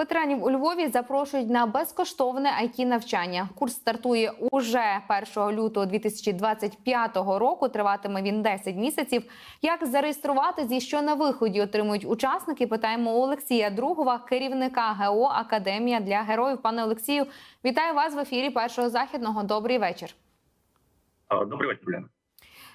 Ветеранів у Львові запрошують на безкоштовне it навчання. Курс стартує уже 1 лютого 2025 року. Триватиме він 10 місяців. Як зареєструватись і що на виході отримують учасники? Питаємо у Олексія Другова, керівника ГО Академія для героїв. Пане Олексію, вітаю вас в ефірі першого західного. Добрий вечір. Добрий вечір,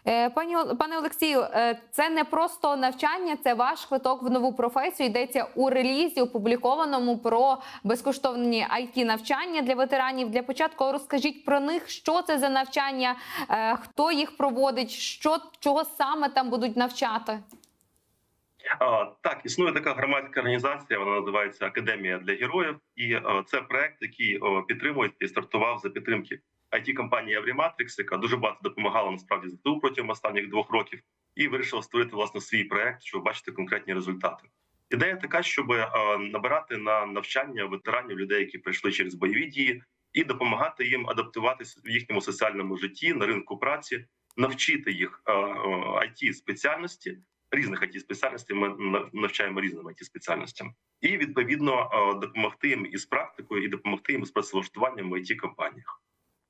Пані пане Олексію, е, це не просто навчання, це ваш квиток в нову професію. Йдеться у релізі, опублікованому про безкоштовні it навчання для ветеранів. Для початку розкажіть про них, що це за навчання, е, хто їх проводить, що чого саме там будуть навчати. А, Так, існує така громадська організація. Вона називається Академія для героїв, і е, це проект, який е, підтримує і стартував за підтримки it компанії Авріматрикс, яка дуже багато допомагала насправді ЗСУ протягом останніх двох років, і вирішила створити власне свій проект, щоб бачити конкретні результати. Ідея така, щоб е, набирати на навчання ветеранів людей, які пройшли через бойові дії, і допомагати їм адаптуватися в їхньому соціальному житті на ринку праці, навчити їх it спеціальності. Різних it спеціальностей ми навчаємо різним it спеціальностям, і відповідно е, допомогти їм із практикою, і допомогти їм з працевлаштуванням в it компаніях.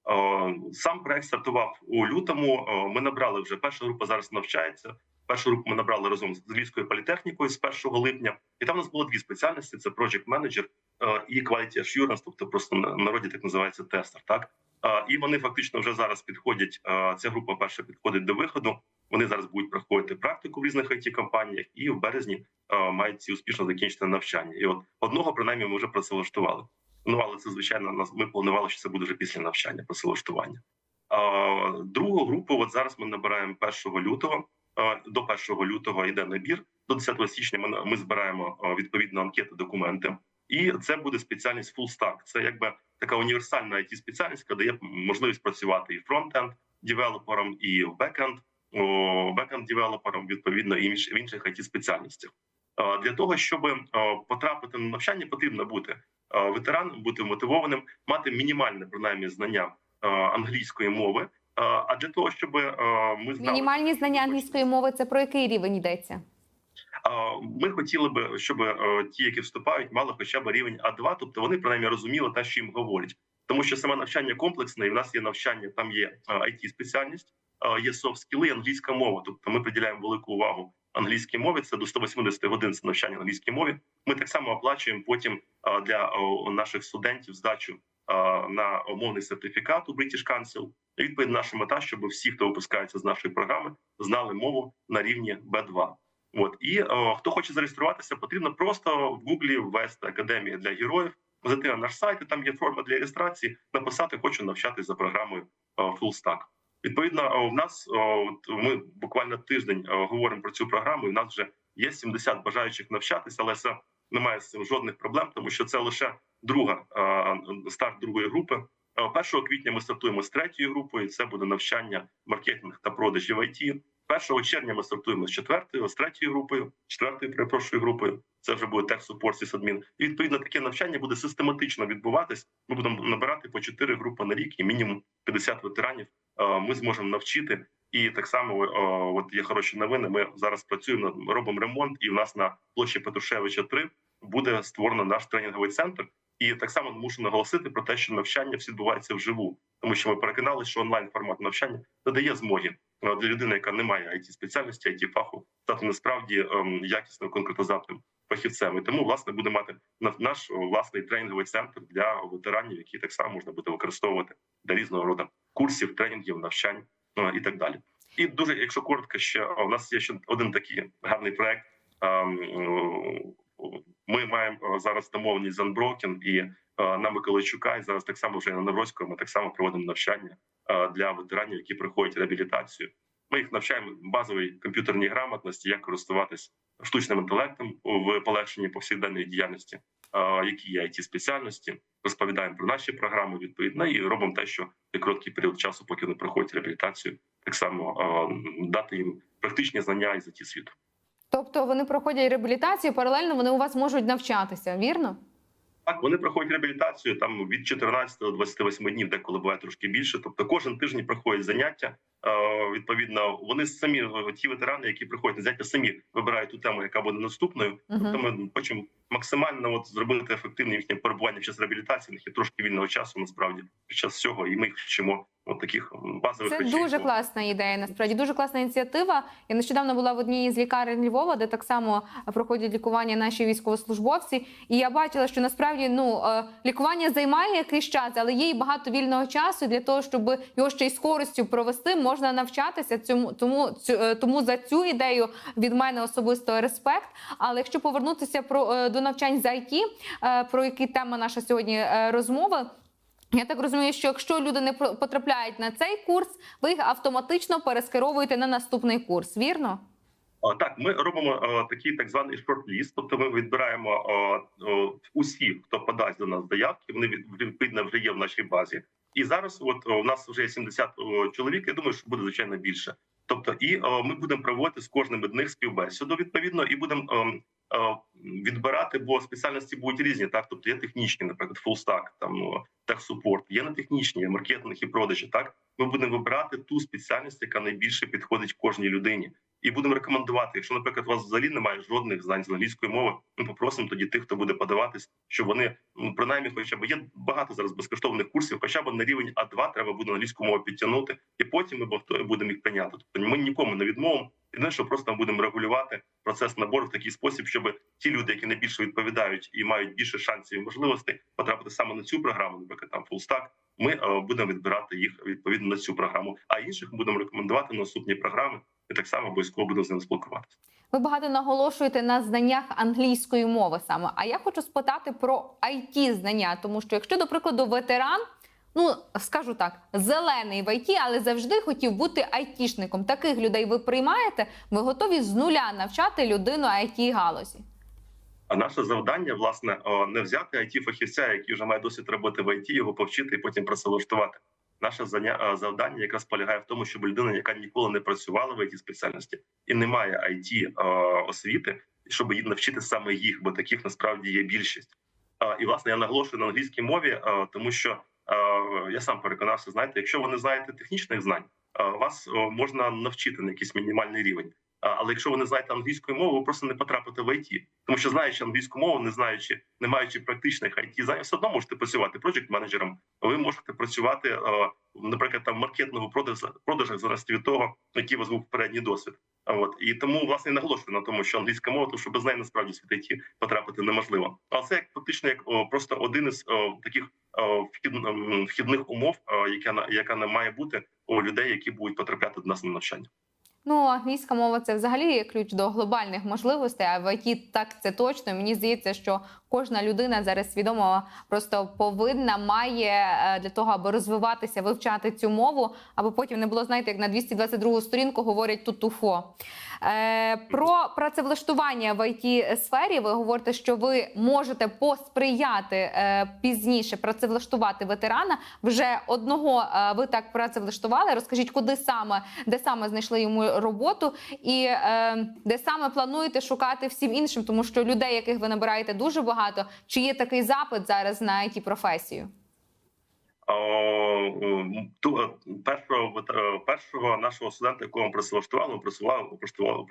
Е, Сам проект стартував у лютому. Е, Ми набрали вже перша група зараз навчається. Першу групу ми набрали разом з Львівською політехнікою з 1 липня, і там у нас було дві спеціальності: це Project Manager е, і Quality Assurance, тобто просто на народі так називається тестер. Так і вони фактично вже зараз підходять. Ця група перша підходить до виходу. Вони зараз будуть проходити практику в різних it компаніях, і в березні мають ці успішно закінчити навчання. І от одного принаймні ми вже працевлаштували. Ну але це звичайно нас. Ми планували, що це буде вже після навчання працевлаштування. Другу групу, от зараз ми набираємо 1 лютого. До 1 лютого йде набір. До 10 січня ми, ми збираємо відповідно анкети, документи, і це буде спеціальність full stack. Це якби така універсальна it спеціальність, яка дає можливість працювати і фронтенд девелопером, і бекенд, бекенд девелопером, відповідно, і в інших it спеціальностях. Для того щоб потрапити на навчання, потрібно бути а, ветераном, бути мотивованим, мати мінімальне принаймні знання англійської мови. А, А для того, щоб ми знали, Мінімальні знання англійської мови це про який рівень йдеться? ми хотіли би, щоб е, ті, які вступають, мали хоча б рівень А2, тобто вони принаймні розуміли те, що їм говорять. Тому що саме навчання комплексне, і в нас є навчання, там є it спеціальність, є софт скіли, англійська мова. Тобто ми приділяємо велику увагу англійській мові. Це до 180 годин це навчання англійській мові. Ми так само оплачуємо потім для наших студентів здачу на умовний сертифікат у British Council. Відповідь наша мета, щоб всі, хто випускається з нашої програми, знали мову на рівні B2. От і о, хто хоче зареєструватися, потрібно просто в Гуглі ввести академія для героїв, зайти на наш сайт, і там є форма для реєстрації, написати хочу навчатись за програмою Full Stack. Відповідно, в нас ми буквально тиждень говоримо про цю програму. і в нас вже є 70 бажаючих навчатися, але це немає з цим жодних проблем, тому що це лише друга е, старт другої групи. Е, 1 квітня ми стартуємо з третьою групою. Це буде навчання маркетинг та продажі в ІТ. 1 червня ми стартуємо з четвертою, з третьою групою, четвертою перепрошую групою. Це вже буде тех супорт сисадмін. І відповідно таке навчання буде систематично відбуватись. Ми будемо набирати по 4 групи на рік і мінімум 50 ветеранів. Е, Ми зможемо навчити. І так само, е, от є хороші новини. Ми зараз працюємо робимо ремонт, і в нас на площі Петрушевича 3 буде створено наш тренінговий центр. І так само мушу наголосити про те, що навчання всі відбувається вживу, тому що ми переконалися, що онлайн формат навчання надає змоги е, для людини, яка не має it спеціальності, it фаху, стати насправді ем, якісним конкретизатором фахівцем. І тому власне буде мати на- наш власний тренінговий центр для ветеранів, які так само можна буде використовувати для різного роду курсів, тренінгів, навчань е, і так далі. І дуже, якщо коротко, ще у нас є ще один такий гарний проект. Ем, Ми маємо е, зараз домовленість з Unbroken і е, на Миколайчука, і зараз так само вже на Навроцького. Ми так само проводимо навчання е, для ветеранів, які проходять реабілітацію. Ми їх навчаємо базовій комп'ютерній грамотності, як користуватись штучним інтелектом в полегшенні повсякденної діяльності, е, які є it спеціальності. Розповідаємо про наші програми відповідно і робимо те, що в короткий період часу, поки вони проходять реабілітацію, так само дати їм практичні знання із it світу. Тобто вони проходять реабілітацію, паралельно вони у вас можуть навчатися, вірно? Так, вони проходять реабілітацію там від 14 до 28 днів, деколи буває трошки більше. Тобто кожен тиждень проходять заняття, Відповідно, вони самі е, ті ветерани, які приходять на заняття, самі вибирають ту тему, яка буде наступною. Тобто ми хочемо максимально от зробити ефективне їхнє перебування під час реабілітації. Них є трошки вільного часу насправді під час цього, і ми їх вчимо от таких базових Це речей. дуже класна ідея. Насправді дуже класна ініціатива. Я нещодавно була в одній з лікарень Львова, де так само проходять лікування наші військовослужбовці. І я бачила, що насправді ну е, лікування займає якийсь час, але є і багато вільного часу для того, щоб його ще й з користю провести. Можна навчатися цьому. Тому цю е, тому за цю ідею від мене особисто респект. Але якщо повернутися про е, до навчань з IT, е, про які тема наша сьогодні розмови. Я так розумію, що якщо люди не потрапляють на цей курс, ви їх автоматично перескеровуєте на наступний курс, вірно? Так, ми робимо е, такий так званий шорт-ліст, тобто ми відбираємо е, е, усіх, хто подасть до нас заявки. Вони від- відповідно вже є в нашій базі. І зараз, от е, у нас вже є 70 е, чоловік. Я думаю, що буде звичайно більше. Тобто, і е, ми будемо проводити з кожним з них співбесіду відповідно, і будемо е, відбирати, бо спеціальності будуть різні. Так, тобто є технічні, наприклад, фулстак, там техсупорт, є нетехнічні, є маркетинг і продажі. Так, ми будемо вибирати ту спеціальність, яка найбільше підходить кожній людині і будемо рекомендувати. Якщо, наприклад, у вас взагалі немає жодних знань з англійської мови, ми попросимо тоді тих, хто буде подаватись, щоб вони ну, принаймні, хоча б є багато зараз безкоштовних курсів, хоча б на рівень А2 треба буде англійську мову підтягнути, і потім ми готові будемо їх прийняти. Тобто ми нікому не відмовимо. Єдине, що просто ми будемо регулювати процес набору в такий спосіб, щоб ті люди, які найбільше відповідають і мають більше шансів і можливостей потрапити саме на цю програму, наприклад, там фулстак, ми е, будемо відбирати їх відповідно на цю програму. А інших будемо рекомендувати на наступні програми, і так само обов'язково будемо з ними спілкуватися. Ви багато наголошуєте на знаннях англійської мови саме. А я хочу спитати про it знання, тому що якщо, до прикладу, ветеран, ну скажу так, зелений в IT, але завжди хотів бути айтішником. Таких людей ви приймаєте? Ви готові з нуля навчати людину it галузі? Наше завдання, власне, не взяти it фахівця, який вже має досвід роботи в IT, його повчити і потім працевлаштувати. Наше е, завдання якраз полягає в тому, щоб людина, яка ніколи не працювала в it спеціальності і не має it е, освіти, щоб її навчити саме їх, бо таких насправді є більшість. Е, І власне я наголошую на англійській мові, тому що я сам переконався, знаєте, якщо ви не знаєте технічних знань, вас можна навчити на якийсь мінімальний рівень. Але якщо ви не знаєте англійської мови, ви просто не потрапите в IT. Тому що знаючи англійську мову, не знаючи, не маючи практичних IT знань, все одно можете працювати проджект менеджером. Ви можете працювати, наприклад, там в маркетингу продажах, залежить від того, який у вас був попередній досвід. От і тому власне наголошую на тому, що англійська мова, тому що без неї насправді світ IT потрапити неможливо. Але це як фактично як просто один із таких о, вхідних умов, о, яка яка не має бути у людей, які будуть потрапляти до нас на навчання. Ну, англійська мова це взагалі ключ до глобальних можливостей. А в ІТ так це точно. Мені здається, що кожна людина зараз свідомо просто повинна має е, для того, аби розвиватися, вивчати цю мову, аби потім не було, знаєте, як на 222 сторінку говорять тут туфо. Е, про працевлаштування в it сфері ви говорите, що ви можете посприяти е, пізніше працевлаштувати ветерана. Вже одного е, ви так працевлаштували. Розкажіть, куди саме, де саме знайшли йому роботу, і де саме плануєте шукати всім іншим, тому що людей, яких ви набираєте, дуже багато. Чи є такий запит зараз на it професію? Ту е, першого е, першого нашого студента, якого ми ми працювали працювали-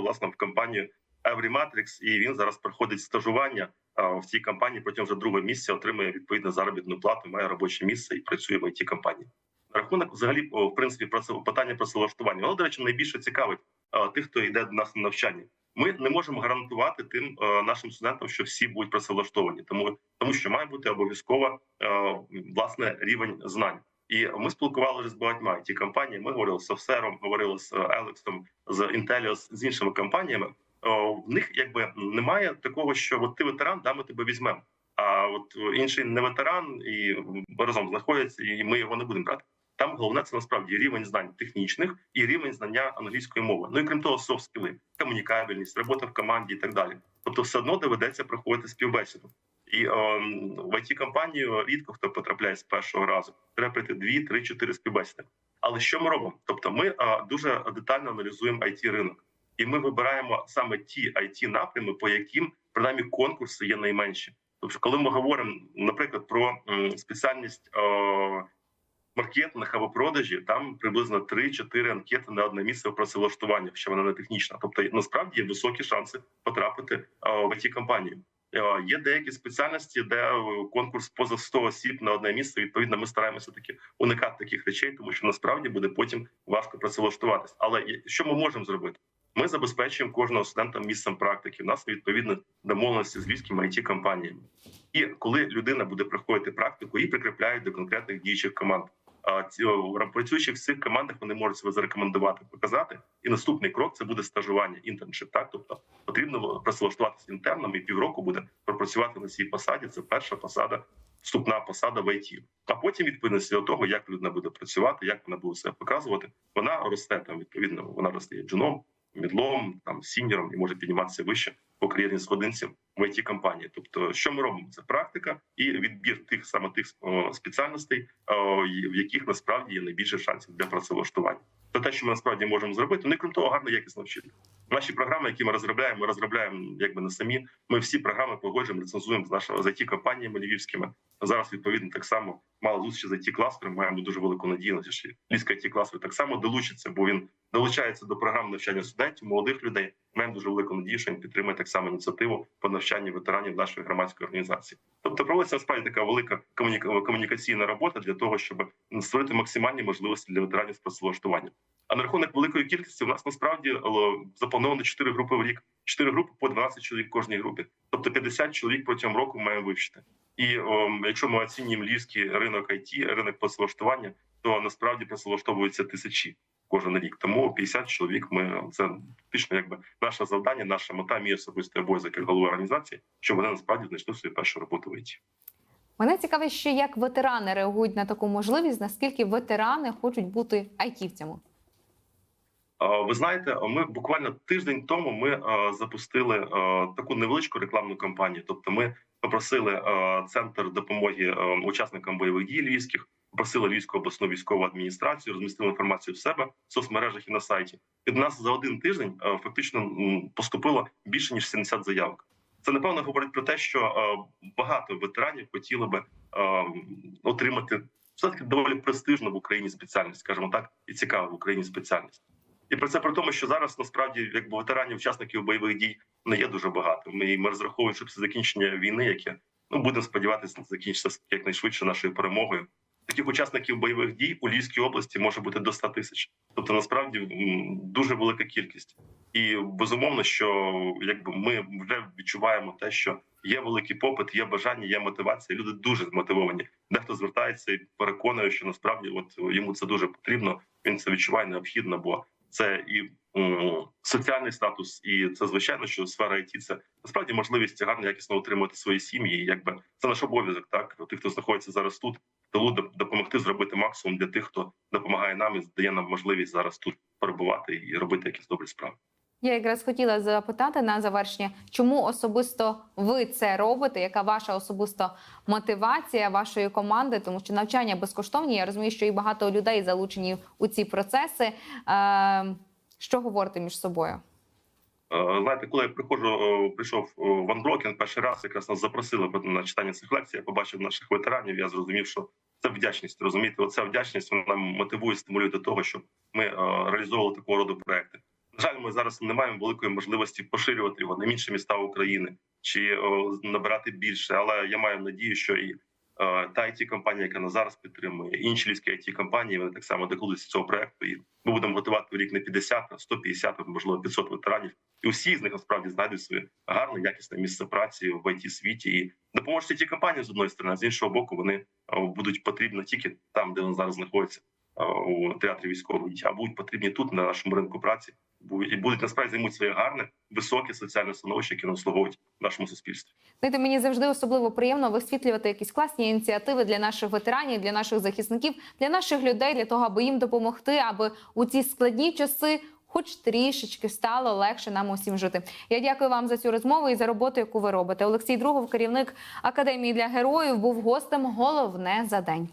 власне в компанію Everymatrix, і він зараз проходить стажування е, в цій компанії. Протягом вже другого місяця отримує відповідну заробітну плату, має робоче місце і працює в it компанії. Рахунок взагалі в принципі праце- питання працевлаштування. Воно, до речі, найбільше цікавить е, тих, хто йде до нас на навчання. Ми не можемо гарантувати тим е, нашим студентам, що всі будуть працевлаштовані, тому тому що має бути обов'язково е, власне рівень знань. І ми спілкувалися з багатьма it компаніями. Ми говорили з Софсером, говорили з Елексом, з Intellios, з іншими компаніями. В них якби немає такого, що от ти ветеран, да, ми тебе візьмемо. А от інший не ветеран і разом знаходяться, і ми його не будемо брати. Там головне це насправді рівень знань технічних і рівень знання англійської мови. Ну і крім того, софт скіли, комунікабельність, робота в команді і так далі. Тобто, все одно доведеться проходити співбесіду. І ем, в it компанію рідко хто потрапляє з першого разу. Треба пройти дві, три, чотири співбесіди. Але що ми робимо? Тобто, ми е, дуже детально аналізуємо it ринок, і ми вибираємо саме ті it напрями, по яким принаймні конкурси є найменші. Тобто, коли ми говоримо, наприклад, про м, спеціальність е, маркетинг або продажі, там приблизно 3-4 анкети на одне місце працевлаштування, що вона не технічна. Тобто насправді є високі шанси потрапити в it компанію. Е, Є деякі спеціальності, де е, конкурс поза 100 осіб на одне місце. Відповідно, ми стараємося таки уникати таких речей, тому що насправді буде потім важко працевлаштуватись. Але що ми можемо зробити? Ми забезпечуємо кожного студента місцем практики. У нас відповідно домовленості з львівськими it компаніями. І коли людина буде проходити практику, її прикріпляють до конкретних діючих команд. Працюючи в цих командах, вони можуть себе зарекомендувати, показати. І наступний крок це буде стажування, інтерншип. Так, тобто потрібно працевлаштуватися інтерном і півроку буде пропрацювати на цій посаді. Це перша посада, вступна посада в ІТ. А потім, відповідності до того, як людина буде працювати, як вона буде себе показувати, вона росте там. Відповідно, вона росте джуном, мідлом, там сіньором і може підніматися вище по кар'єрній сходинці в it компанії. Тобто, що ми робимо? Це практика і відбір тих саме тих спеціальностей, в яких насправді є найбільше шансів для працевлаштування. Це те, що ми насправді можемо зробити. Ну і крім того, гарно якісно вчити. Наші програми, які ми розробляємо, ми розробляємо якби не самі. Ми всі програми погоджуємо, рецензуємо з нашими за it компаніями львівськими. Зараз відповідно так само мало зустрічі з it кластером. Маємо дуже велику надію, на те, що львівський it кластер так само долучиться, бо він долучається до програм навчання студентів, молодих людей. Маємо дуже велику надію, що він підтримує так само ініціативу по навчанню ветеранів нашої громадської організації. Тобто проводиться насправді така велика комуніка- комунікаційна робота для того, щоб створити максимальні можливості для ветеранів з працевлаштування. А на рахунок великої кількості у нас насправді е, заплановано 4 групи в рік, 4 групи по 12 чоловік в кожній групі. Тобто 50 чоловік протягом року маємо вивчити. І о, якщо ми оцінюємо львівський ринок IT, ринок працевлаштування, то насправді працевлаштовуються тисячі кожен рік. Тому 50 чоловік. Ми це фактично якби наше завдання, наша мета, мій особистий обов'язок як голови організації, щоб вони насправді знайшли свою першу роботу в ІТ. Мене цікавить, ще як ветерани реагують на таку можливість, наскільки ветерани хочуть бути айтівцями. Ви знаєте, ми буквально тиждень тому ми запустили таку невеличку рекламну кампанію. Тобто, ми попросили центр допомоги учасникам бойових дій львівських, попросили Львівську обласну військову адміністрацію, розмістили інформацію в себе в соцмережах і на сайті. І до нас за один тиждень фактично поступило більше ніж 70 заявок. Це напевно говорить про те, що багато ветеранів хотіли би отримати все таки доволі престижну в Україні спеціальність, скажімо так, і цікаву в Україні спеціальність. І про це при тому, що зараз насправді якби ветеранів, учасників бойових дій не є дуже багато. Ми, ми розраховуємо, що після закінчення війни, яке ну будемо сподіватися, закінчиться якнайшвидше нашою перемогою. Таких учасників бойових дій у Львівській області може бути до 100 тисяч. Тобто, насправді дуже велика кількість. І безумовно, що якби ми вже відчуваємо те, що є великий попит, є бажання, є мотивація. Люди дуже змотивовані. Дехто звертається і переконує, що насправді от йому це дуже потрібно. Він це відчуває необхідно, бо це і соціальний статус, і це звичайно, що сфера IT – це насправді можливість гарно якісно утримувати свої сім'ї. І якби це наш обов'язок, так тих, хто знаходиться зараз тут, тому допомогти зробити максимум для тих, хто допомагає нам і дає нам можливість зараз тут перебувати і робити якісь добрі справи. Я якраз хотіла запитати на завершення, чому особисто ви це робите? Яка ваша особиста мотивація вашої команди? Тому що навчання безкоштовні. Я розумію, що і багато людей залучені у ці процеси. Е, що говорите між собою? Е, Знаєте, коли я приходжу, е, прийшов в Анброкен перший раз, якраз нас запросили на читання цих лекцій. Я побачив наших ветеранів. Я зрозумів, що це вдячність. Розумієте, оця вдячність вона мотивує, стимулює до того, щоб ми реалізовували такого роду проекти. На жаль, ми зараз не маємо великої можливості поширювати його на інші міста України чи о, набирати більше. Але я маю надію, що і е, та it компанія, яка нас зараз підтримує, інші львівські it компанії, вони так само докладуться цього проекту. І ми будемо готувати в рік не 50, а 150, а, можливо 500 ветеранів. І усі з них насправді знайдуть своє гарне, якісне місце праці в it світі і допоможуть ті компанії з одної сторони, а з іншого боку, вони будуть потрібні тільки там, де вони зараз знаходяться у театрі військової, а будуть потрібні тут на нашому ринку праці. І будуть насправді займуть своє гарне, високе соціальне становище, яке наслуговують нашому суспільстві. Знаєте, мені завжди особливо приємно висвітлювати якісь класні ініціативи для наших ветеранів, для наших захисників, для наших людей, для того, аби їм допомогти, аби у ці складні часи. Хоч трішечки стало легше нам усім жити. Я дякую вам за цю розмову і за роботу, яку ви робите. Олексій Другов, керівник академії для героїв, був гостем. Головне за день.